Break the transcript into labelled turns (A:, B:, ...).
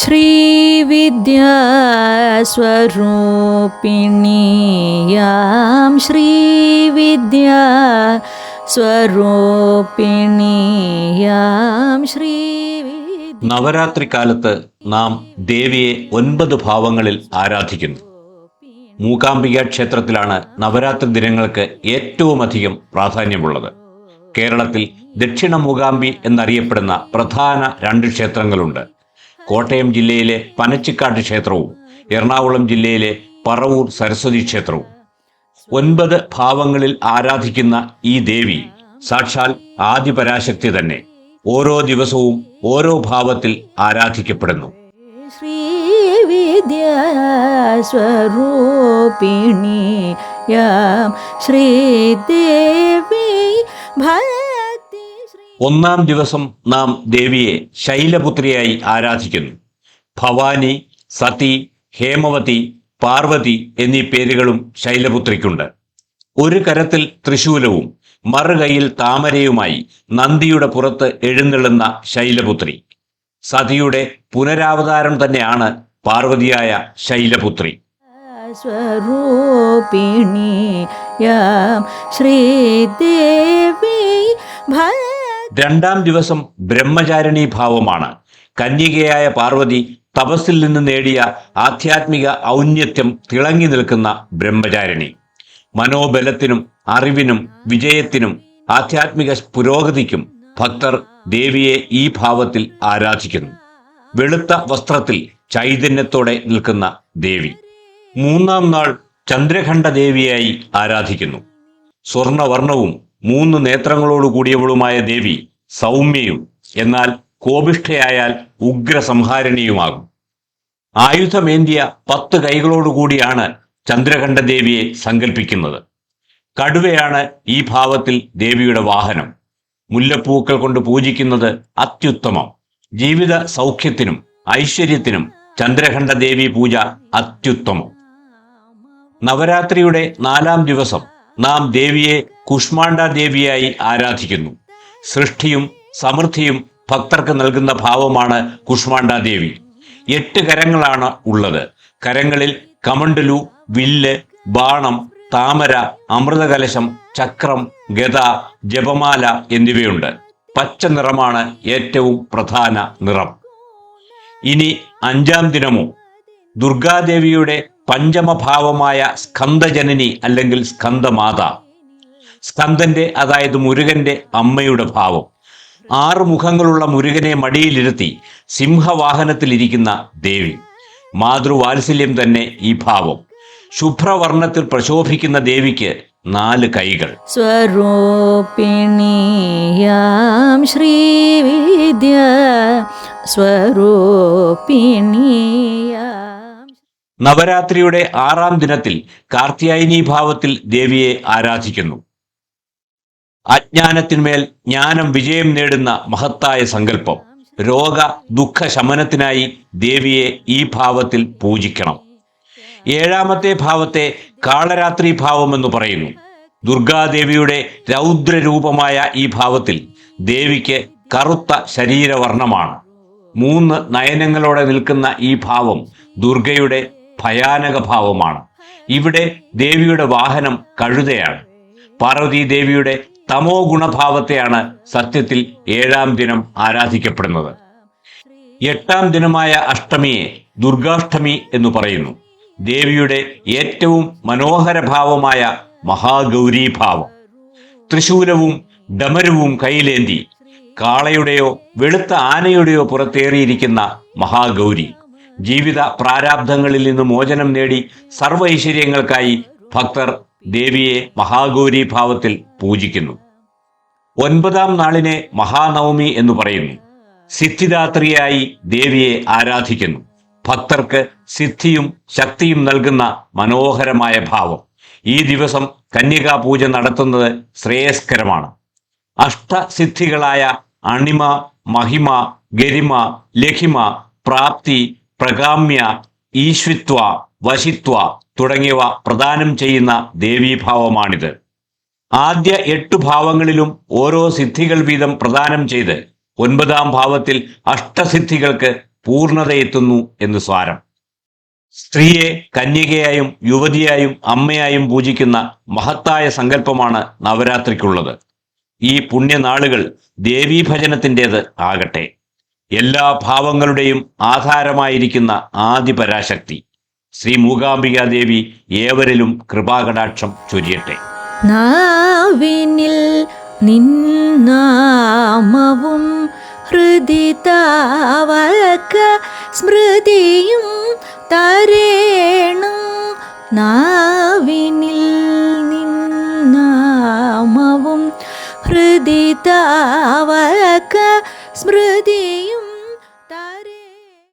A: ശ്രീവിദ്യാസ്വരൂപിണിയാം ശ്രീവിദ്യ സ്വരൂപിണിയാം ശ്രീ
B: നവരാത്രി കാലത്ത് നാം ദേവിയെ ഒൻപത് ഭാവങ്ങളിൽ ആരാധിക്കുന്നു. മൂകാംബിക ക്ഷേത്രത്തിലാണ് നവരാത്രി ദിനങ്ങൾക്ക് ഏറ്റവും അധികം പ്രാധാന്യമുള്ളത്. കേരളത്തിൽ ദക്ഷിണ മൂകാംബി എന്നറിയപ്പെടുന്ന പ്രധാന രണ്ട് ക്ഷേത്രങ്ങളുണ്ട്. കോട്ടയം ജില്ലയിലെ പനച്ചിക്കാട്ട് ക്ഷേത്രവും എറണാകുളം ജില്ലയിലെ പറവൂർ സരസ്വതി ക്ഷേത്രവും. ഒൻപത് ഭാവങ്ങളിൽ ആരാധിക്കുന്ന ഈ ദേവി സാക്ഷാൽ ആദിപരാശക്തി തന്നെ. ഓരോ ദിവസവും ഓരോ ഭാവത്തിൽ ആരാധിക്കപ്പെടുന്നു.
A: ശ്രീവിദ്യാസ്വരൂപിണിയാം ശ്രീദേവി ഭയ ശ്രീ
B: ഒന്നാം ദിവസം നാം ദേവിയെ ശൈലപുത്രിയായി ആരാധിക്കുന്നു. ഭവാനി സതി ഹേമവതി പാർവതി എന്നീ പേരുകളും ശൈലപുത്രിക്കുണ്ട്. ഒരു കരത്തിൽ ത്രിശൂലവും മറുകൈയിൽ താമരയുമായി നന്ദിയുടെ പുറത്ത് എഴുന്നള്ളുന്ന ശൈലപുത്രി. സതിയുടെ പുനരാവതാരം തന്നെയാണ് പാർവതിയായ ശൈലപുത്രി.
A: സ്വരൂപിണി ശ്രീദേവി ഭക്തി
B: രണ്ടാം ദിവസം ബ്രഹ്മചാരിണി ഭാവമാണ്. കന്യകയായ പാർവതി തപസ്സിൽ നിന്ന് നേടിയ ആധ്യാത്മിക ഔന്നത്യം തിളങ്ങി നിൽക്കുന്ന ബ്രഹ്മചാരിണി. മനോബലത്തിനും അറിവിനും വിജയത്തിനും ആധ്യാത്മിക പുരോഗതിക്കും ഭക്തർ ദേവിയെ ഈ ഭാവത്തിൽ ആരാധിക്കുന്നു. വെളുത്ത വസ്ത്രത്തിൽ ചൈതന്യത്തോടെ നിൽക്കുന്ന ദേവി. മൂന്നാം നാൾ ചന്ദ്രഖണ്ഡ ദേവിയായി ആരാധിക്കുന്നു. സ്വർണവർണവും മൂന്ന് നേത്രങ്ങളോട് കൂടിയവളുമായ ദേവി സൗമ്യയും എന്നാൽ കോപിഷ്ഠയായാൽ ഉഗ്രസംഹാരിണിയുമാകും. ആയുധമേന്തിയ പത്ത് കൈകളോടുകൂടിയാണ് ചന്ദ്രഖണ്ഡ ദേവിയെ സങ്കല്പിക്കുന്നത് കടുവയാണ് ഈ ഭാവത്തിൽ ദേവിയുടെ വാഹനം. മുല്ലപ്പൂക്കൾ കൊണ്ട് പൂജിക്കുന്നത് അത്യുത്തമം. ജീവിത സൗഖ്യത്തിനും ഐശ്വര്യത്തിനും ചന്ദ്രഖണ്ഡ ദേവി പൂജ അത്യുത്തമം. നവരാത്രിയുടെ നാലാം ദിവസം നാം ദേവിയെ കുഷ്മാണ്ഡ ദേവിയായി ആരാധിക്കുന്നു. സൃഷ്ടിയും സമൃദ്ധിയും ഭക്തർക്ക് നൽകുന്ന ഭാവമാണ് കുഷ്മാണ്ഡ ദേവി. എട്ട് കരങ്ങളാണ് ഉള്ളത്. കരങ്ങളിൽ കമണ്ടലു വില്ല് ബാണം താമര അമൃതകലശം ചക്രം ഗത ജപമാല എന്നിവയുണ്ട്. പച്ച നിറമാണ് ഏറ്റവും പ്രധാന നിറം. ഇനി അഞ്ചാം ദിനമോ? ദുർഗാദേവിയുടെ പഞ്ചമഭാവമായ സ്കന്ദജനനി അല്ലെങ്കിൽ സ്കന്ദമാത. സ്കന്ദന്റെ അതായത് മുരുകന്റെ അമ്മയുടെ ഭാവം. ആറ് മുഖങ്ങളുള്ള മുരുകനെ മടിയിലിരുത്തി സിംഹവാഹനത്തിലിരിക്കുന്ന ദേവി. മാതൃവാത്സല്യം തന്നെ ഈ ഭാവം. ശുഭ്രവർണത്തിൽ പ്രശോഭിക്കുന്ന ദേവിക്ക് നാല് കൈകൾ.
A: സ്വരൂപിണിയാം ശ്രീവിദ്യ സ്വരൂപിണിയാം
B: നവരാത്രിയുടെ ആറാം ദിനത്തിൽ കാർത്തിയായനീ ഭാവത്തിൽ ദേവിയെ ആരാധിക്കുന്നു. അജ്ഞാനത്തിന്മേൽ ജ്ഞാനം വിജയം നേടുന്ന മഹത്തായ സങ്കല്പം. രോഗ ദുഃഖ ശമനത്തിനായി ദേവിയെ ഈ ഭാവത്തിൽ പൂജിക്കണം. ഏഴാമത്തെ ഭാവത്തെ കാളരാത്രി ഭാവം എന്ന് പറയുന്നു. ദുർഗാദേവിയുടെ രൗദ്രരൂപമായ ഈ ഭാവത്തിൽ ദേവിക്ക് കറുത്ത ശരീരവർണമാണ്. മൂന്ന് നയനങ്ങളോടെ നിൽക്കുന്ന ഈ ഭാവം ദുർഗയുടെ ഭയാനക ഭാവമാണ്. ഇവിടെ ദേവിയുടെ വാഹനം കഴുതയാണ്. പാർവതി ദേവിയുടെ തമോ ഗുണഭാവത്തെയാണ് സത്യത്തിൽ ഏഴാം ദിനം ആരാധിക്കപ്പെടുന്നത്. എട്ടാം ദിനമായ അഷ്ടമിയെ ദുർഗാഷ്ടമി എന്ന് പറയുന്നു. ദേവിയുടെ ഏറ്റവും മനോഹര ഭാവമായ മഹാഗൗരി ഭാവം തൃശൂലവും ഡമരവും കയ്യിലേന്തി കാളയുടെയോ വെളുത്ത ആനയുടെയോ പുറത്തേറിയിരിക്കുന്ന മഹാഗൗരി ജീവിത പ്രാരാബ്ധങ്ങളിൽ നിന്ന് മോചനം നേടി സർവ ഐശ്വര്യങ്ങൾക്കായി ഭക്തർ ദേവിയെ മഹാഗൗരി ഭാവത്തിൽ പൂജിക്കുന്നു. ഒൻപതാം നാളിനെ മഹാനവമി എന്ന് പറയുന്നു. സിദ്ധിദാത്രിയായി ദേവിയെ ആരാധിക്കുന്നു. ഭക്തർക്ക് സിദ്ധിയും ശക്തിയും നൽകുന്ന മനോഹരമായ ഭാവം. ഈ ദിവസം കന്യകാ പൂജ നടത്തുന്നത് ശ്രേയസ്കരമാണ്. അഷ്ടസിദ്ധികളായ അണിമ മഹിമ ഗരിമ ലഹിമ പ്രാപ്തി പ്രകാമ്യ ഈശ്വിത്വ വശിത്വ തുടങ്ങിയവ പ്രദാനം ചെയ്യുന്ന ദേവീഭാവമാണിത്. ആദ്യ എട്ട് ഭാവങ്ങളിലും ഓരോ സിദ്ധികൾ വീതം പ്രദാനം ചെയ്ത് ഒൻപതാം ഭാവത്തിൽ അഷ്ടസിദ്ധികൾക്ക് പൂർണതയെത്തുന്നു എന്ന് സാരം സ്ത്രീയെ കന്യകയായും യുവതിയായും അമ്മയായും പൂജിക്കുന്ന മഹത്തായ സങ്കല്പമാണ് നവരാത്രിക്കുള്ളത്. ഈ പുണ്യനാളുകൾ ദേവീഭജനത്തിന്റെത് ആകട്ടെ. എല്ലാ ഭാവങ്ങളുടെയും ആധാരമായിരിക്കുന്ന ആദിപരാശക്തി ശ്രീ മൂകാംബികാദേവി ഏവരിലും കൃപാകടാക്ഷം ചൊരിയട്ടെ.
A: നാവിനിൽ നിന്നാമവും ഹൃദിതാവക സ്മൃതിയും തരേണം. നാവിനിൽ നിന്നാമവും ഹൃദിതാവക